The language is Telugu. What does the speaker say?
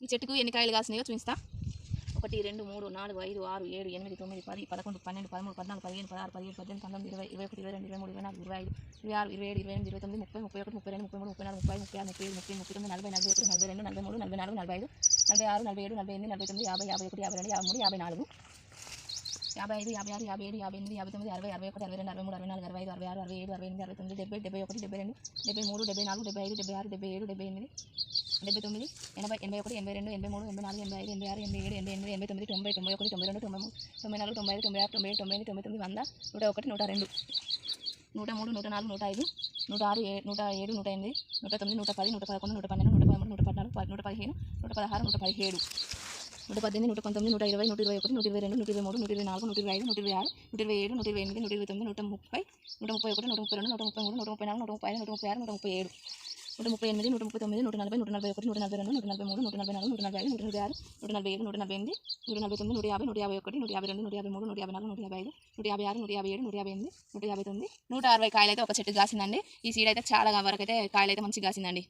ఈ చెట్టుకు ఎన్ని కాయలు కాసినాయో చూపిస్తా. ఒకటి రెండు మూడు నాలుగు ఐదు ఆరు ఏడు ఎనిమిది తొమ్మిది పది పదకొండు పన్నెండు పదమూడు పద్నాలుగు పదిహేను పదహారు పదిహేడు పద్దెనిమిది పంతొమ్మిది ఇరవై ఇరవై ఒకటి ఇరవై రెండు ఇరవై మూడు ఇరవై నాలుగు ఇరవై ఐదు ఇరవై ఆరు ఇరవై ఏడు ఇరవై ఎనిమిది ఇరవై తొమ్మిది ముప్పై ముప్పై ఒకటి ముప్పై రెండు ముప్పై మూడు ముప్పై నాలుగు ముప్పై ముప్పై ఆరు ముప్పై ఏడు ముప్పై ముప్పై తొమ్మిది నలభై నలభై ఒకటి నలభై రెండు నలభై మూడు నలభై నాలుగు నలభై ఐదు నలభై ఆరు నలభై ఏడు నలభై ఎనిమిది నలభై తొమ్మిది యాభై యాభై ఒకటి యాభై రెండు యాభై మూడు యాభై నాలుగు. యాభై ఐదు యాభై ఆరు యాభై ఏడు యాభై ఎనిమిది యాభై తొమ్మిది అరవై అరవై ఒకటి అరవై రెండు అరవై మూడు అరవై నాలుగు అరవై ఐదు అరవై ఆరు అరవై ఏడు అరవై ఎనిమిది అరవై తొమ్మిది డెబ్బై డెబ్బై ఒకటి డెబ్బై రెండు డెబ్బై మూడు డెబ్బై నాలుగు డెబ్బై ఐదు డెబ్బై ఆరు డెబ్బై ఏడు డెబ్బై ఎనిమిది. డెబ్బై తొమ్మిది ఎనభై ఎనభై ఒకటి ఎనభై రెండు ఎనభై మూడు ఎనభై నాలుగు ఎనభై ఐదు ఎనభై ఆరు ఎనభై ఏడు ఎనభై ఎనిమిది ఎనభై తొమ్మిది తొంభై తొంభై ఒకటి తొంభై రెండు తొంభై మూడు తొంభై నాలుగు తొంభై ఐదు తొంభై ఆరు తొంభై ఏడు తొంభై ఎనిమిది తొంభై తొమ్మిది వంద నూట ఒకటి నూట రెండు నూట మూడు నూట నాలుగు నూట ఐదు నూట ఆరు ఏ- నూట ఏడు నూట ఎనిమిది నూట తొమ్మిది నూట పది నూట పదకొండు నూట పన్నెండు నూట పదమూడు నూట పద్నాలుగు నూట పదిహేను నూట పదహారు నూట పదిహేడు నూట పద్దెనిమిది నూట పంతొమ్మిది నూట ఇరవై నూట ఇరవై ఒకటి నూట ఇరవై రెండు నూట ఇరవై మూడు నూట ఇరవై నాలుగు నూట ఇరవై ఐదు నూట ఇరవై ఆరు నూట ఇరవై ఏడు నూట ఇరవై ఎనిమిది నూట ఇరవై తొమ్మిది నూట ముప్పై నూట ముప్పై ఒకటి నూట ముప్పై రెండు నూట ముప్పై మూడు నూట ముప్పై నాలుగు నూట ముప్పై ఐదు నూట ముప్పై ఆరు నూట ముప్పై ఏడు. నూట ముప్పై ఎనిమిది నూట ముప్పై తొమ్మిది నూట నలభై నూట నలభై ఒకటి నూట నలభై రెండు నూట నలభై మూడు నూట నలభై నాలుగు నూట నలభై ఐదు నూట నలభై ఆరు నూట నలభై ఏడు నూట నలభై ఎనిమిది నూట నలభై తొమ్మిది నూట యాభై నూట యాభై ఒకటి నూట యాభై రెండు నూట యాభై మూడు నూట యాభై నాలుగు నూట యాభై ఐదు నూట యాభై ఆరు నూట యాభై ఏడు నూట యాభై ఎనిమిది నూట యాభై తొమ్మిది నూట అరవై కాయలు అయితే ఒక చెట్టు కాసిందండి. ఈ సీడ్ అయితే చాలా వరకు అయితే కాయలు అయితే మంచిగా కాసిందండి.